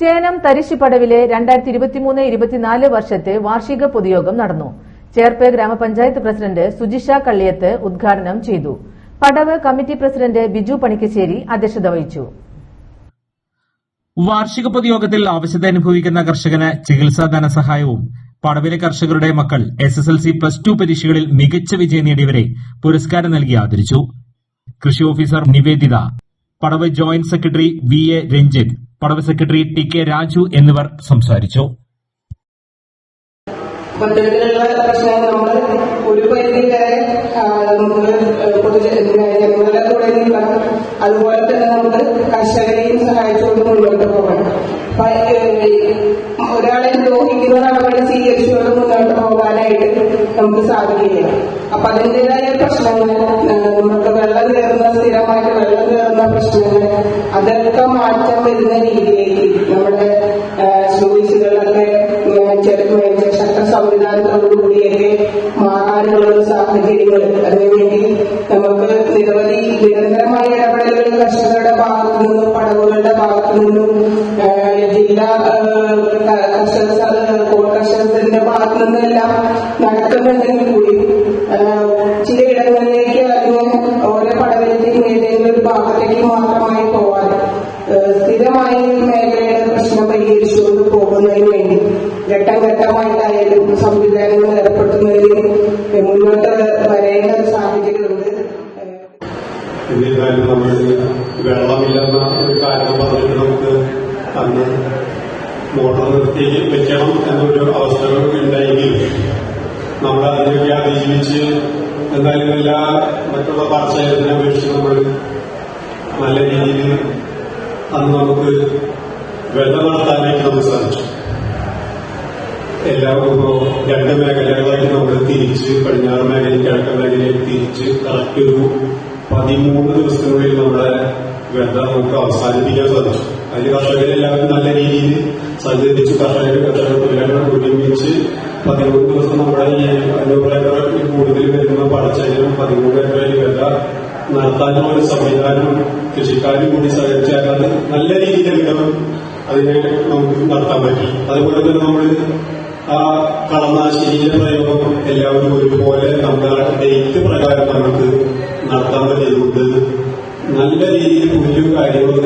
ചേനം തരിശുപടവിലെ രണ്ടായിരത്തി ഇരുപത്തിമൂന്ന് ഇരുപത്തിനാല് വർഷത്തെ വാർഷിക പൊതുയോഗം നടന്നു. ചേർപ്പ് ഗ്രാമപഞ്ചായത്ത് പ്രസിഡന്റ് സുജിഷ കള്ളിയത്ത് ഉദ്ഘാടനം ചെയ്തു. പടവ് കമ്മിറ്റി പ്രസിഡന്റ് ബിജു പണിക്കശ്ശേരി അധ്യക്ഷത വഹിച്ചു. വാർഷിക പൊതുയോഗത്തിൽ ആവശ്യത അനുഭവിക്കുന്ന കർഷകന് ചികിത്സാ ധനസഹായവും പടവിലെ കർഷകരുടെ മക്കൾ S S L C plus two പരീക്ഷകളിൽ മികച്ച വിജയം നേടിയവരെ പുരസ്കാരം നൽകി ആദരിച്ചു. കൃഷി officer Nivedita Padav joint secretary V A Ranjith Padav secretary T K Raju എന്നിവർ സംസാരിച്ചു. നമ്മൾ ഒരു തുടങ്ങിയില്ല അതുപോലെ തന്നെ നമുക്ക് കർഷകരെയും സഹായിച്ചുകൊണ്ട് മുന്നോട്ട് ഒരാളെ ദ്രോഹിക്കുന്ന നടപടി സ്വീകരിച്ചുകൊണ്ട് മുന്നോട്ട് പോകാനായിട്ട് നമുക്ക് സാധിക്കില്ല. അപ്പൊ അതിന്റെതായ പ്രശ്നങ്ങൾ നമുക്ക് വെള്ളം കയറുന്ന സ്ഥിരമായിട്ട് വെള്ളം കയറുന്ന പ്രശ്നങ്ങൾ അതൊക്കെ മാറ്റം വരുന്ന രീതിയിലേക്ക് നമ്മുടെ ചെറുപ്പം ശക്ത സംവിധാനത്തോടുകൂടിയൊക്കെ മാറാനുള്ള സാഹചര്യങ്ങൾ. അതിനുവേണ്ടി നമുക്ക് നിരവധി നിരന്തരമായ ഇടപെടലുകൾ കർഷകരുടെ ഭാഗത്തു നിന്നും പടവുകളുടെ ഭാഗത്തു നിന്നും ജില്ലാ കർഷക കർഷകത്തിന്റെ ഭാഗത്തു നിന്നെല്ലാം പോകുന്നതിന് വേണ്ടി ഘട്ടം ഘട്ടമായിട്ടായാലും സംവിധാനങ്ങൾ ഏർപ്പെടുത്തുന്നതിന് മുന്നോട്ട് വരേണ്ട ഒരു സാഹചര്യമുണ്ട് എന്നിരുന്നാലും നിർത്തി വെക്കണം എന്നൊരു അവസരം ഉണ്ടായെങ്കിൽ നമ്മൾ അതിനൊക്കെ അതിജീവിച്ച് എന്തായാലും എല്ലാ മറ്റുള്ള പാർശ്വത്തിനെ അപേക്ഷിച്ച് നമ്മൾ നല്ല രീതിയിൽ അന്ന് നമുക്ക് വെള്ളം നടത്താനായിട്ട് നമുക്ക് സാധിച്ചു ഇപ്പോ രണ്ട് മേഖലകളായിട്ട് നമ്മൾ തിരിച്ച് പടിഞ്ഞാറ് മേഖലയും കിഴക്കൻ മേഖലയും തിരിച്ച് കറക്റ്റ് ഒരു പതിമൂന്ന് ദിവസത്തിനുള്ളിൽ നമ്മുടെ വെള്ള നമുക്ക് അവസാനിപ്പിക്കാൻ സാധിച്ചു. അതിൽ കർഷകരെല്ലാവരും നല്ല രീതിയിൽ സഞ്ചരിച്ച് കർഷകർ കർഷക തൊഴിലാളികൾ ഒരുമിച്ച് പതിമൂന്ന് ദിവസം നമ്മുടെ ഈ ഏക്കർ കൂടുതൽ വരുന്ന പടച്ചതിനും പതിമൂന്ന് നടത്താനുള്ള ഒരു സംവിധാനം കൃഷിക്കാരും കൂടി സഹകരിച്ചാൽ അത് നല്ല രീതിയിൽ എടുക്കണം അതിനെ നമുക്ക് നടത്താൻ പറ്റി. അതുപോലെ തന്നെ നമ്മൾ ആ കളനാശിനിയുടെ പ്രയോഗം എല്ലാവരും ഒരുപോലെ നമ്മുടെ ഡേറ്റ് പ്രകാരം നമുക്ക് നടത്താൻ പറ്റിയതുകൊണ്ട് നല്ല രീതിയിൽ പുല്ലും കാര്യങ്ങളും